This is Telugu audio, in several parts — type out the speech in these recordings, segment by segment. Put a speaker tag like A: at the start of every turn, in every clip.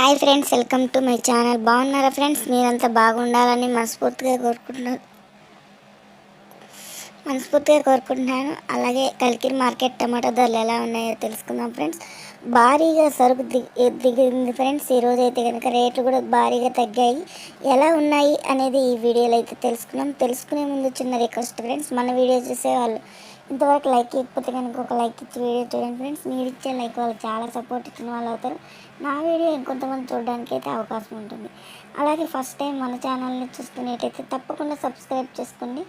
A: Hi friends welcome to my channel. బాగున్నారా ఫ్రెండ్స్? మీరంతా బాగుండాలని మనస్ఫూర్తిగా కోరుకుంటున్నాను. మనస్ఫూర్తిగా కోరుకుంటున్నాను. అలాగే కలికిరి మార్కెట్ టమాటా ధరలు ఎలా ఉన్నాయో తెలుసుకుందాం ఫ్రెండ్స్. భారీగా సరుకు దిగి దిగింది ఫ్రెండ్స్. ఈరోజు అయితే కనుక రేట్లు కూడా భారీగా తగ్గాయి. ఎలా ఉన్నాయి అనేది ఈ వీడియోలో అయితే తెలుసుకున్నాం తెలుసుకునే ముందు చిన్న రిక్వెస్ట్ ఫ్రెండ్స్. మన వీడియో చూసే వాళ్ళు ఇంతవరకు లైక్ ఇవ్వకపోతే కనుక ఒక లైక్ ఇచ్చి వీడియో చూడండి ఫ్రెండ్స్. మీరు ఇచ్చే లైక్ వాళ్ళు చాలా సపోర్ట్ ఇచ్చిన వాళ్ళు అవుతారు. నా వీడియో ఇంకొంతమంది చూడడానికి అయితే అవకాశం ఉంటుంది. అలాగే ఫస్ట్ టైం మన ఛానల్ని చూస్తున్నట్టయితే తప్పకుండా సబ్స్క్రైబ్ చేసుకోండి.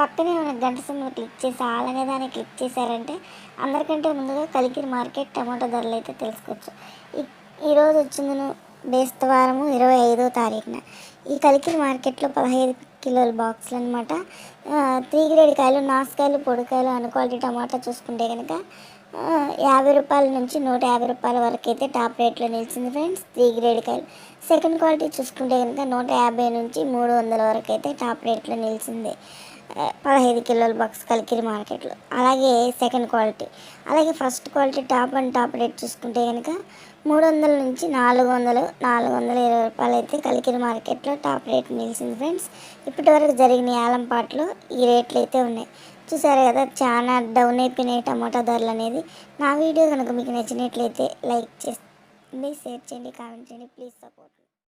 A: పక్కనే ఉన్న గంట సమయం క్లిక్ చేసి అలాగే దాన్ని క్లిక్ చేశారంటే అందరికంటే ముందుగా కలికిరి మార్కెట్ టమాటో ధరలు అయితే తెలుసుకోవచ్చు. ఈ- ఈరోజు వచ్చిందను బేస్తవారము ఇరవై ఐదో తారీఖున. ఈ కలికిరి మార్కెట్లో పదహైదు కిలోల బాక్సులు అనమాట త్రీ గ్రేడ్ కాయలు నాసుకాయలు పొడికాయలు అను క్వాలిటీ టమాటా చూసుకుంటే కనుక యాభై రూపాయల నుంచి నూట యాభై రూపాయల వరకు అయితే టాప్ రేట్లో నిలిచింది ఫ్రెండ్స్. త్రీ గ్రేడ్ కాయలు. సెకండ్ క్వాలిటీ చూసుకుంటే కనుక నూట యాభై నుంచి మూడు వందల వరకు అయితే టాప్ రేట్లో నిలిచింది. పదహైదు కిలోల బాక్స్ కలికిరి మార్కెట్లో. అలాగే సెకండ్ క్వాలిటీ. అలాగే first quality top and top rate చూసుకుంటే కనుక మూడు వందల నుంచి నాలుగు వందలు నాలుగు వందల ఇరవై రూపాయలు అయితే కలికిరి మార్కెట్లో టాప్ రేట్ నిలిచింది ఫ్రెండ్స్. ఇప్పటి వరకు జరిగిన యాలంపాట్లో ఈ రేట్లు అయితే ఉన్నాయి. చూసారు కదా చాలా డౌన్ అయిపోయినాయి టమాటా ధరలు అనేది. నా వీడియో కనుక మీకు నచ్చినట్లయితే లైక్ చేయండి షేర్ చేయండి కామెంట్ చేయండి ప్లీజ్ సపోర్ట్